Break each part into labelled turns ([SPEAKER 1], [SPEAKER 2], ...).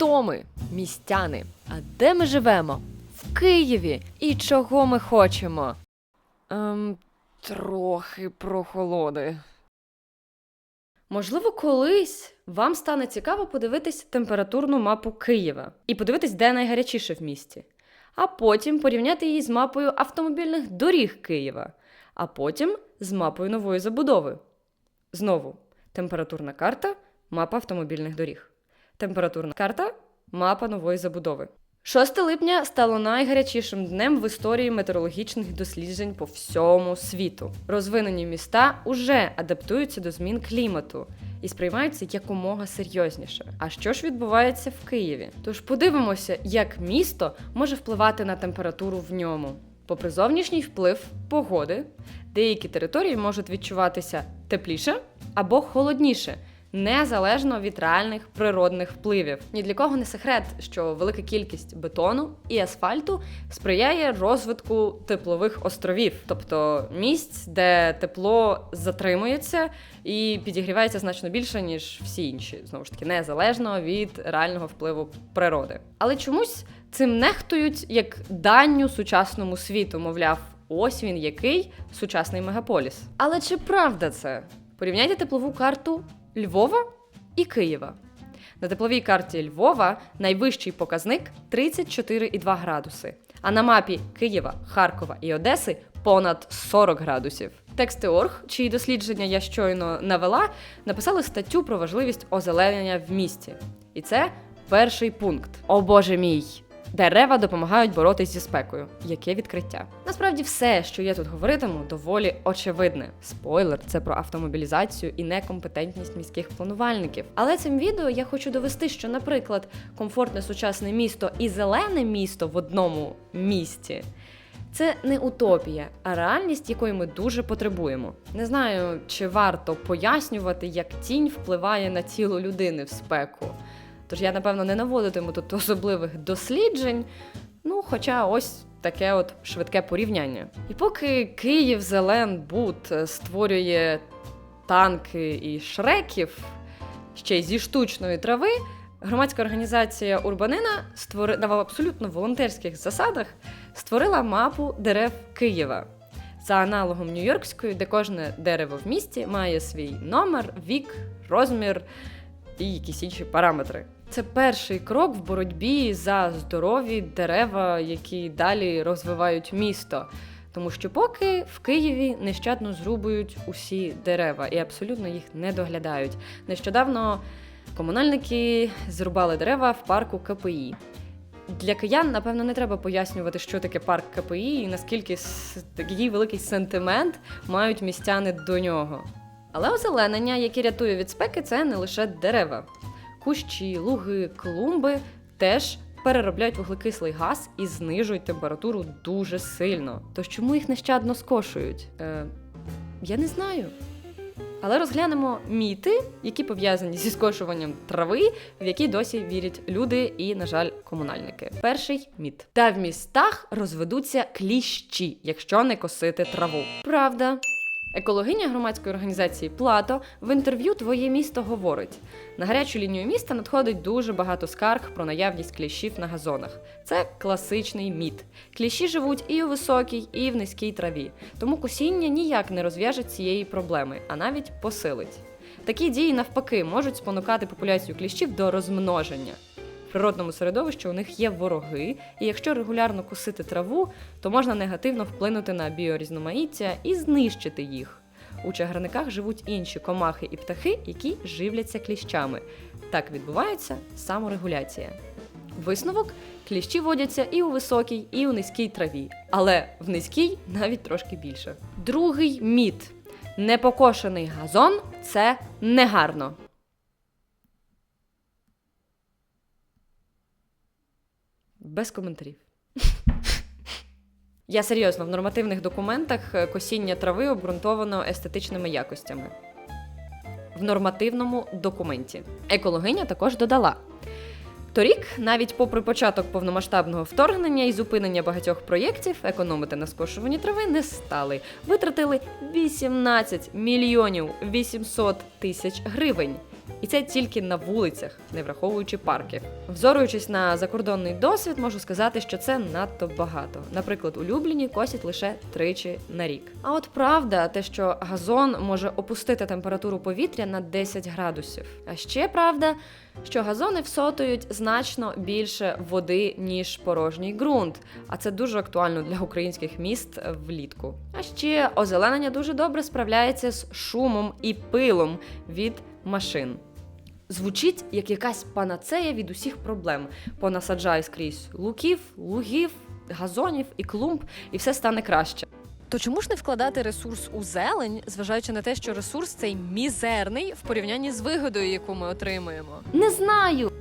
[SPEAKER 1] Хто ми, містяни? А де ми живемо? В Києві. І чого ми хочемо? Ем, трохи прохолоди. Можливо, колись вам стане цікаво подивитись температурну мапу Києва і подивитись, де найгарячіше в місті. А потім порівняти її з мапою автомобільних доріг Києва, а потім з мапою нової забудови. Знову температурна карта, мапа автомобільних доріг. Температурна карта, мапа нової забудови. 6 липня стало найгарячішим днем в історії метеорологічних досліджень по всьому світу. Розвинені міста уже адаптуються до змін клімату і сприймаються якомога серйозніше. А що ж відбувається в Києві? Тож подивимося, як місто може впливати на температуру в ньому. Попри зовнішній вплив погоди, деякі території можуть відчуватися тепліше або холодніше, незалежно від реальних природних впливів. Ні для кого не секрет, що велика кількість бетону і асфальту сприяє розвитку теплових островів, тобто місць, де тепло затримується і підігрівається значно більше, ніж всі інші, знову ж таки, незалежно від реального впливу природи. Але чомусь цим нехтують як данню сучасному світу, мовляв, ось він який сучасний мегаполіс. Але чи правда це? Порівняйте теплову карту Львова і Києва. На тепловій карті Львова найвищий показник 34,2 градуси, а на мапі Києва, Харкова і Одеси понад 40 градусів. Тексти.орг, чиї дослідження я щойно навела, написали статтю про важливість озеленення в місті. І це перший пункт. О боже мій! Дерева допомагають боротись зі спекою. Яке відкриття? Насправді, все, що я тут говоритиму, доволі очевидне. Спойлер, це про автомобілізацію і некомпетентність міських планувальників. Але цим відео я хочу довести, що, наприклад, комфортне сучасне місто і зелене місто в одному місті. Це не утопія, а реальність, якої ми дуже потребуємо. Не знаю, чи варто пояснювати, як тінь впливає на тіло людини в спеку. Тож я, напевно, не наводитиму тут особливих досліджень. Ну, хоча ось таке от швидке порівняння. І поки Київ Зелен Бут створює танки і шреків ще й зі штучної трави, громадська організація Урбанина створи... на абсолютно волонтерських засадах створила мапу дерев Києва. За аналогом Нью-Йоркської, де кожне дерево в місті має свій номер, вік, розмір і якісь інші параметри. Це перший крок в боротьбі за здорові дерева, які далі розвивають місто. Тому що поки в Києві нещадно зрубують усі дерева і абсолютно їх не доглядають. Нещодавно комунальники зрубали дерева в парку КПІ. Для киян, напевно, не треба пояснювати, що таке парк КПІ і наскільки такий великий сентимент мають містяни до нього. Але озеленення, яке рятує від спеки, це не лише дерева. Кущі, луги, клумби теж переробляють вуглекислий газ і знижують температуру дуже сильно. Тож чому їх нещадно скошують? Е, Я не знаю. Але розглянемо міти, які пов'язані зі скошуванням трави, в які досі вірять люди і, на жаль, комунальники. Перший міт. Та в містах розведуться кліщі, якщо не косити траву. Правда. Екологиня громадської організації Плато в інтерв'ю Твоє місто говорить: на гарячу лінію міста надходить дуже багато скарг про наявність кліщів на газонах. Це класичний міт. Кліщі живуть і у високій, і в низькій траві, тому косіння ніяк не розв'яже цієї проблеми, а навіть посилить. Такі дії, навпаки, можуть спонукати популяцію кліщів до розмноження. Природному середовищі у них є вороги, і якщо регулярно косити траву, то можна негативно вплинути на біорізноманіття і знищити їх. У чагарниках живуть інші комахи і птахи, які живляться кліщами. Так відбувається саморегуляція. Висновок кліщі водяться і у високій, і у низькій траві, але в низькій навіть трошки більше. Другий міт: непокошений газон це негарно. Без коментарів. Я серйозно, в нормативних документах е, косіння трави обґрунтовано естетичними якостями. В нормативному документі. Екологиня також додала. Торік, навіть попри початок повномасштабного вторгнення і зупинення багатьох проєктів, економити на скошуванні трави не стали. Витратили 18 мільйонів 800 тисяч гривень. І це тільки на вулицях, не враховуючи парки. Взоруючись на закордонний досвід, можу сказати, що це надто багато. Наприклад, у Любліні косять лише тричі на рік. А от правда, те, що газон може опустити температуру повітря на 10 градусів. А ще правда, що газони всотують значно більше води, ніж порожній ґрунт. А це дуже актуально для українських міст влітку. А ще озеленення дуже добре справляється з шумом і пилом від машин. Звучить як якась панацея від усіх проблем. Понасаджай скрізь луків, лугів, газонів і клумб, і все стане краще.
[SPEAKER 2] То чому ж не вкладати ресурс у зелень, зважаючи на те, що ресурс цей мізерний в порівнянні з вигодою, яку ми отримуємо?
[SPEAKER 1] Не знаю.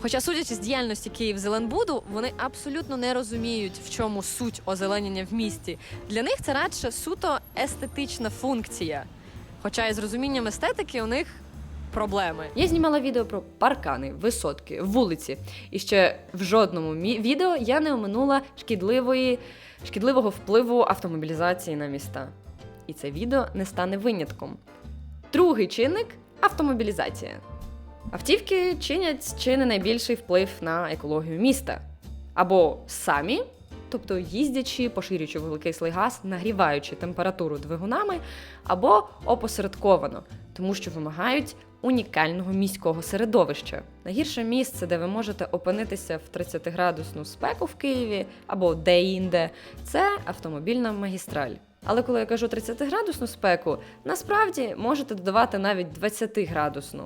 [SPEAKER 2] Хоча, судячи з діяльності Київзеленбуду, вони абсолютно не розуміють, в чому суть озеленення в місті. Для них це радше суто естетична функція. Хоча із розумінням естетики у них проблеми.
[SPEAKER 1] Я знімала відео про паркани, висотки, вулиці. І ще в жодному відео я не оминула шкідливої, шкідливого впливу автомобілізації на міста. І це відео не стане винятком. Другий чинник автомобілізація. Автівки чинять чи не найбільший вплив на екологію міста. Або самі, тобто їздячи, поширюючи вуглекислий газ, нагріваючи температуру двигунами, або опосередковано, тому що вимагають унікального міського середовища. Найгірше місце, де ви можете опинитися в 30-градусну спеку в Києві або де-інде, це автомобільна магістраль. Але коли я кажу 30-градусну спеку, насправді можете додавати навіть 20-градусну.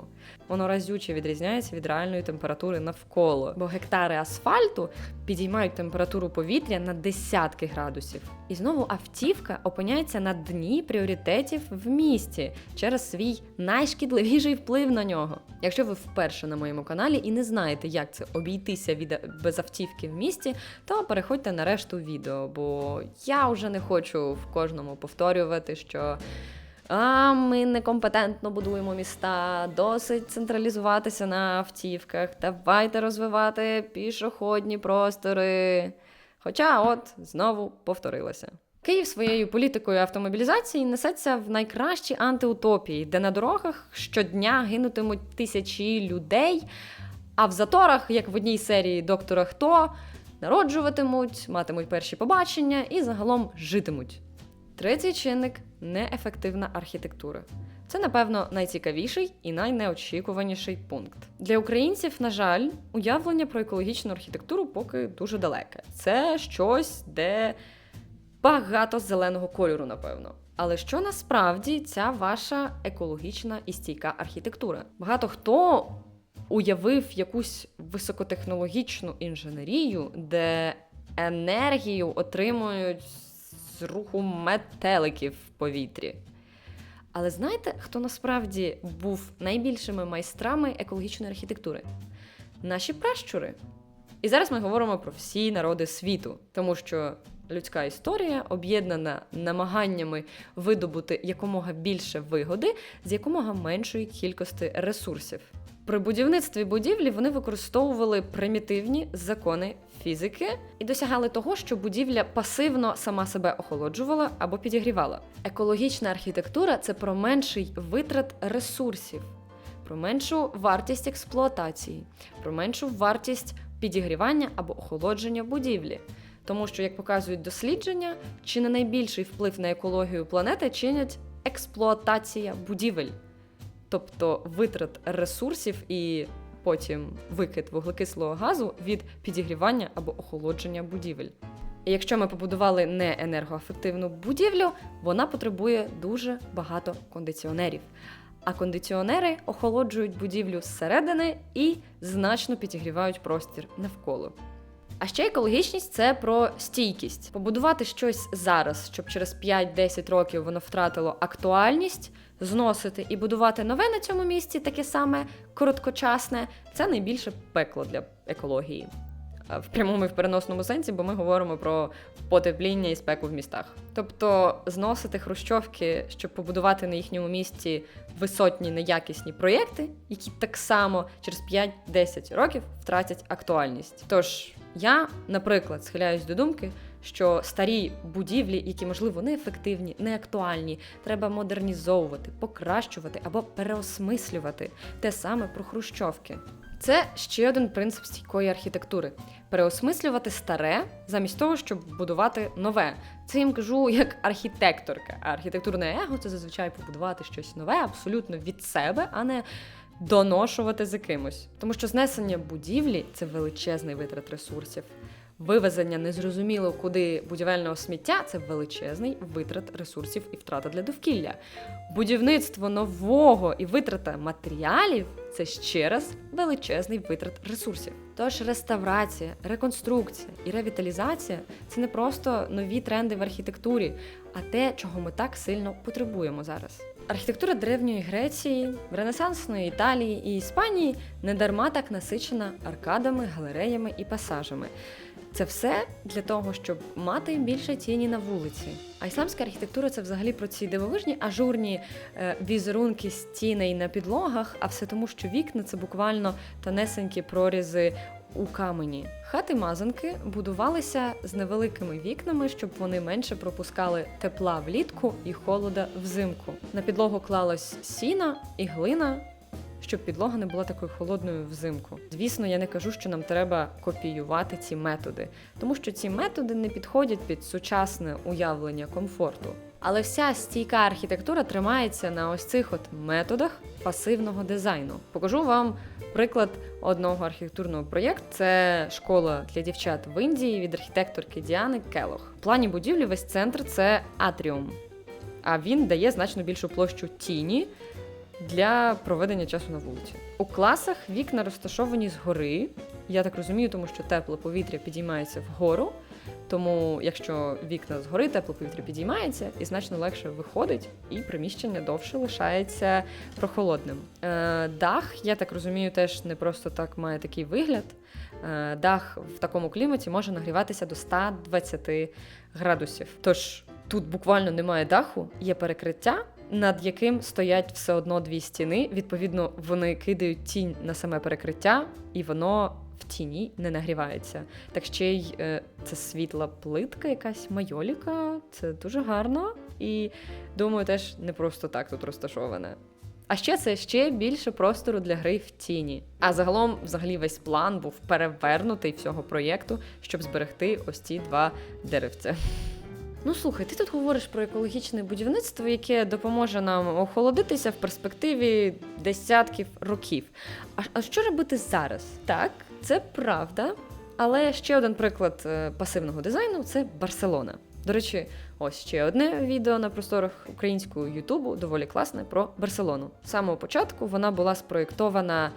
[SPEAKER 1] Воно разюче відрізняється від реальної температури навколо, бо гектари асфальту підіймають температуру повітря на десятки градусів. І знову автівка опиняється на дні пріоритетів в місті через свій найшкідливіший вплив на нього. Якщо ви вперше на моєму каналі і не знаєте, як це обійтися від без автівки в місті, то переходьте на решту відео, бо я вже не хочу в кожному повторювати, що. А ми некомпетентно будуємо міста, досить централізуватися на автівках. Давайте розвивати пішохідні простори. Хоча, от знову повторилося. Київ своєю політикою автомобілізації несеться в найкращі антиутопії, де на дорогах щодня гинутимуть тисячі людей, а в заторах, як в одній серії доктора Хто, народжуватимуть, матимуть перші побачення і загалом житимуть. Третій чинник неефективна архітектура. Це, напевно, найцікавіший і найнеочікуваніший пункт. Для українців, на жаль, уявлення про екологічну архітектуру поки дуже далеке. Це щось, де багато зеленого кольору, напевно. Але що насправді ця ваша екологічна і стійка архітектура? Багато хто уявив якусь високотехнологічну інженерію, де енергію отримують з руху метеликів в повітрі. Але знаєте, хто насправді був найбільшими майстрами екологічної архітектури? Наші пращури. І зараз ми говоримо про всі народи світу, тому що людська історія об'єднана намаганнями видобути якомога більше вигоди з якомога меншої кількості ресурсів. При будівництві будівлі вони використовували примітивні закони фізики і досягали того, що будівля пасивно сама себе охолоджувала або підігрівала. Екологічна архітектура це про менший витрат ресурсів, про меншу вартість експлуатації, про меншу вартість підігрівання або охолодження будівлі. Тому що, як показують дослідження, чи не найбільший вплив на екологію планети чинять експлуатація будівель, тобто витрат ресурсів і потім викид вуглекислого газу від підігрівання або охолодження будівель. І якщо ми побудували не енергоефективну будівлю, вона потребує дуже багато кондиціонерів. А кондиціонери охолоджують будівлю зсередини і значно підігрівають простір навколо. А ще екологічність це про стійкість. Побудувати щось зараз, щоб через 5-10 років воно втратило актуальність, зносити і будувати нове на цьому місці, таке саме короткочасне, це найбільше пекло для екології. В прямому і в переносному сенсі, бо ми говоримо про потепління і спеку в містах. Тобто зносити хрущовки, щоб побудувати на їхньому місці висотні неякісні проєкти, які так само через 5-10 років втратять актуальність. Тож я, наприклад, схиляюсь до думки, що старі будівлі, які можливо неефективні, неактуальні, треба модернізовувати, покращувати або переосмислювати. Те саме про хрущовки. Це ще один принцип стійкої архітектури переосмислювати старе замість того, щоб будувати нове. Це їм кажу як архітекторка. А архітектурне его це зазвичай побудувати щось нове, абсолютно від себе, а не доношувати за кимось. Тому що знесення будівлі це величезний витрат ресурсів. Вивезення незрозуміло куди будівельного сміття це величезний витрат ресурсів і втрата для довкілля. Будівництво нового і витрата матеріалів це ще раз величезний витрат ресурсів. Тож реставрація, реконструкція і ревіталізація це не просто нові тренди в архітектурі, а те, чого ми так сильно потребуємо зараз. Архітектура древньої Греції, Ренесансної Італії і Іспанії недарма так насичена аркадами, галереями і пасажами. Це все для того, щоб мати більше тіні на вулиці. А ісламська архітектура це взагалі про ці дивовижні ажурні е, візерунки стіней на підлогах, а все тому, що вікна це буквально тонесенькі прорізи у камені. Хати мазанки будувалися з невеликими вікнами, щоб вони менше пропускали тепла влітку і холода взимку. На підлогу клалось сіна і глина. Щоб підлога не була такою холодною взимку. Звісно, я не кажу, що нам треба копіювати ці методи, тому що ці методи не підходять під сучасне уявлення комфорту. Але вся стійка архітектура тримається на ось цих от методах пасивного дизайну. Покажу вам приклад одного архітектурного проєкту. Це школа для дівчат в Індії від архітекторки Діани Келох. В плані будівлі весь центр це атріум, а він дає значно більшу площу тіні для проведення часу на вулиці. У класах вікна розташовані згори. Я так розумію, тому що тепле повітря підіймається вгору. Тому, якщо вікна згори, тепле повітря підіймається і значно легше виходить, і приміщення довше лишається прохолодним. Е, дах, я так розумію, теж не просто так має такий вигляд. Е, дах в такому кліматі може нагріватися до 120 градусів. Тож тут буквально немає даху, є перекриття, над яким стоять все одно дві стіни. Відповідно, вони кидають тінь на саме перекриття, і воно в тіні не нагрівається. Так ще й е, це світла плитка, якась майоліка. Це дуже гарно. І думаю, теж не просто так тут розташоване. А ще це ще більше простору для гри в тіні. А загалом, взагалі, весь план був перевернутий всього проєкту, щоб зберегти ось ці два деревця. Ну слухай, ти тут говориш про екологічне будівництво, яке допоможе нам охолодитися в перспективі десятків років. А, а що робити зараз? Так, це правда. Але ще один приклад е, пасивного дизайну це Барселона. До речі, ось ще одне відео на просторах українського Ютубу, доволі класне про Барселону. З самого початку вона була спроєктована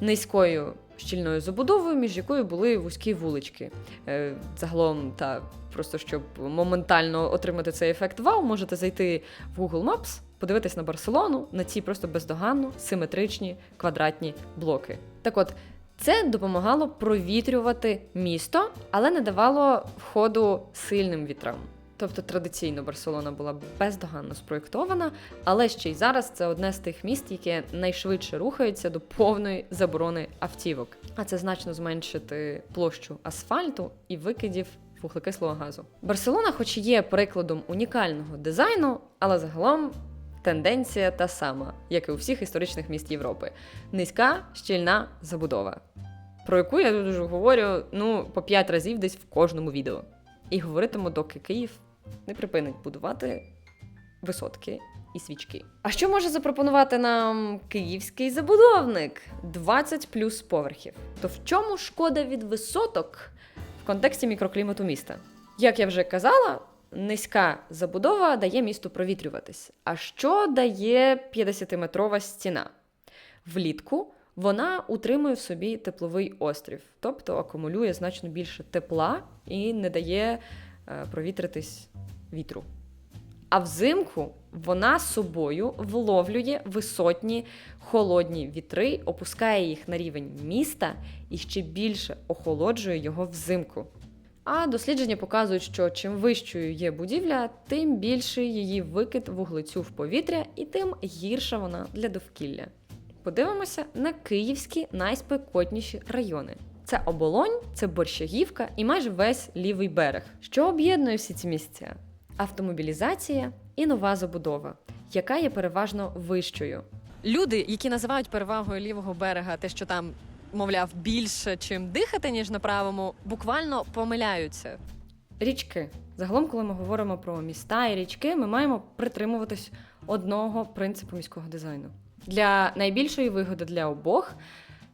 [SPEAKER 1] низькою щільною забудовою, між якою були вузькі вулички. Е, Загалом, та просто щоб моментально отримати цей ефект вау, можете зайти в Google Maps, подивитись на Барселону, на ці просто бездоганно симетричні квадратні блоки. Так от. Це допомагало провітрювати місто, але не давало входу сильним вітрам. Тобто традиційно Барселона була бездоганно спроєктована, але ще й зараз це одне з тих міст, яке найшвидше рухається до повної заборони автівок. А це значно зменшити площу асфальту і викидів вуглекислого газу. Барселона, хоч і є прикладом унікального дизайну, але загалом тенденція та сама, як і у всіх історичних міст Європи: низька щільна забудова, про яку я тут уже говорю ну по п'ять разів десь в кожному відео. І говоритиму, доки Київ не припинить будувати висотки і свічки. А що може запропонувати нам київський забудовник? 20 плюс поверхів. То в чому шкода від висоток в контексті мікроклімату міста? Як я вже казала, низька забудова дає місту провітрюватись. А що дає 50-метрова стіна? Влітку вона утримує в собі тепловий острів, тобто акумулює значно більше тепла і не дає е, провітритись вітру. А взимку вона собою вловлює висотні холодні вітри, опускає їх на рівень міста і ще більше охолоджує його взимку. А дослідження показують, що чим вищою є будівля, тим більший її викид вуглецю в повітря, і тим гірша вона для довкілля. подивимося на київські найспекотніші райони. Це Оболонь, це Борщагівка і майже весь лівий берег. Що об'єднує всі ці місця? Автомобілізація і нова забудова, яка є переважно вищою.
[SPEAKER 2] Люди, які називають перевагою лівого берега, те, що там, мовляв, більше чим дихати, ніж на правому, буквально помиляються.
[SPEAKER 1] Річки. Загалом, коли ми говоримо про міста і річки, ми маємо притримуватись одного принципу міського дизайну. Для найбільшої вигоди для обох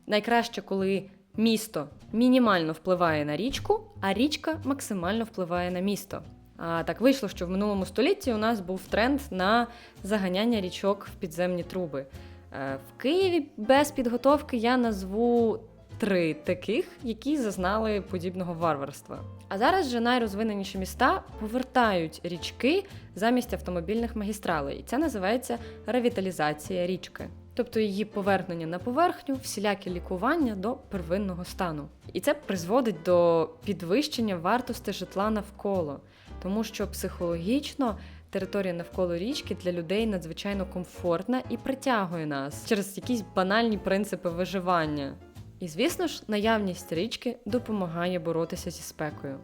[SPEAKER 1] найкраще, коли місто мінімально впливає на річку, а річка максимально впливає на місто. А так вийшло, що в минулому столітті у нас був тренд на заганяння річок в підземні труби. Е, В Києві без підготовки я назву три таких, які зазнали подібного варварства. А зараз же найрозвиненіші міста повертають річки замість автомобільних магістралей, і це називається ревіталізація річки. Тобто її повернення на поверхню, всіляке лікування до первинного стану. І це призводить до підвищення вартості житла навколо, тому що психологічно територія навколо річки для людей надзвичайно комфортна і притягує нас через якісь банальні принципи виживання. І звісно ж, наявність річки допомагає боротися зі спекою.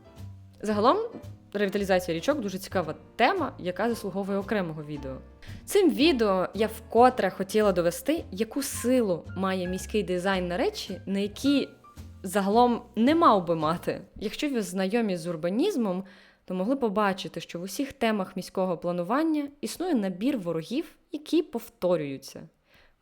[SPEAKER 1] Загалом, ревіталізація річок дуже цікава тема, яка заслуговує окремого відео. Цим відео я вкотре хотіла довести, яку силу має міський дизайн на речі, на які загалом не мав би мати. Якщо ви знайомі з урбанізмом, то могли побачити, що в усіх темах міського планування існує набір ворогів, які повторюються.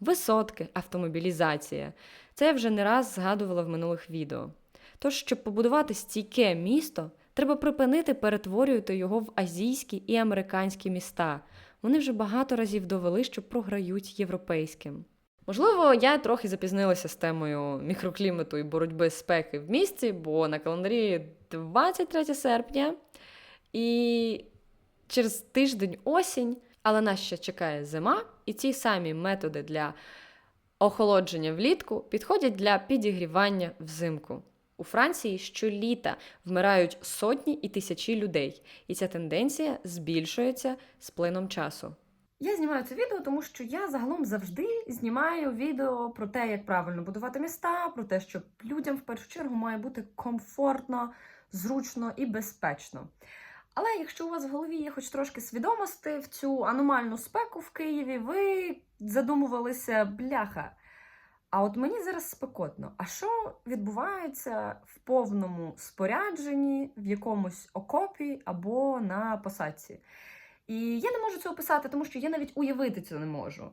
[SPEAKER 1] Висотки, автомобілізація. Це я вже не раз згадувала в минулих відео. Тож, щоб побудувати стійке місто, треба припинити перетворювати його в азійські і американські міста. Вони вже багато разів довели, що програють європейським. Можливо, я трохи запізнилася з темою мікроклімату і боротьби спеки в місті, бо на календарі 23 серпня, і через тиждень осінь, але нас ще чекає зима, і ці самі методи для охолодження влітку підходять для підігрівання взимку. У Франції щоліта вмирають сотні і тисячі людей, і ця тенденція збільшується з плином часу. Я знімаю це відео, тому що я загалом завжди знімаю відео про те, як правильно будувати міста, про те, що людям в першу чергу має бути комфортно, зручно і безпечно. Але якщо у вас в голові є хоч трошки свідомості в цю аномальну спеку в Києві, ви задумувалися, бляха. А от мені зараз спекотно. А що відбувається в повному спорядженні, в якомусь окопі або на посадці? І я не можу це описати, тому що я навіть уявити це не можу.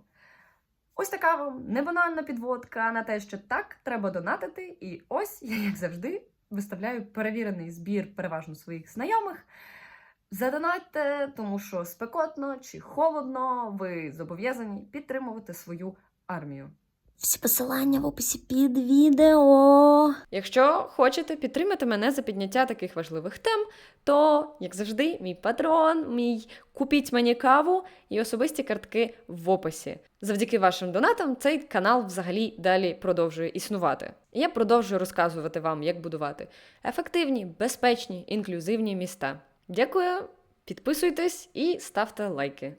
[SPEAKER 1] Ось така вам небанальна підводка на те, що так, треба донатити. І ось я, як завжди, виставляю перевірений збір переважно своїх знайомих. Задонатьте, тому що спекотно чи холодно, ви зобов'язані підтримувати свою армію.
[SPEAKER 3] Всі посилання в описі під відео.
[SPEAKER 1] Якщо хочете підтримати мене за підняття таких важливих тем, то, як завжди, мій патрон, мій купіть мені каву і особисті картки в описі. Завдяки вашим донатам цей канал взагалі далі продовжує існувати. Я продовжую розказувати вам, як будувати ефективні, безпечні, інклюзивні міста. Дякую, підписуйтесь і ставте лайки.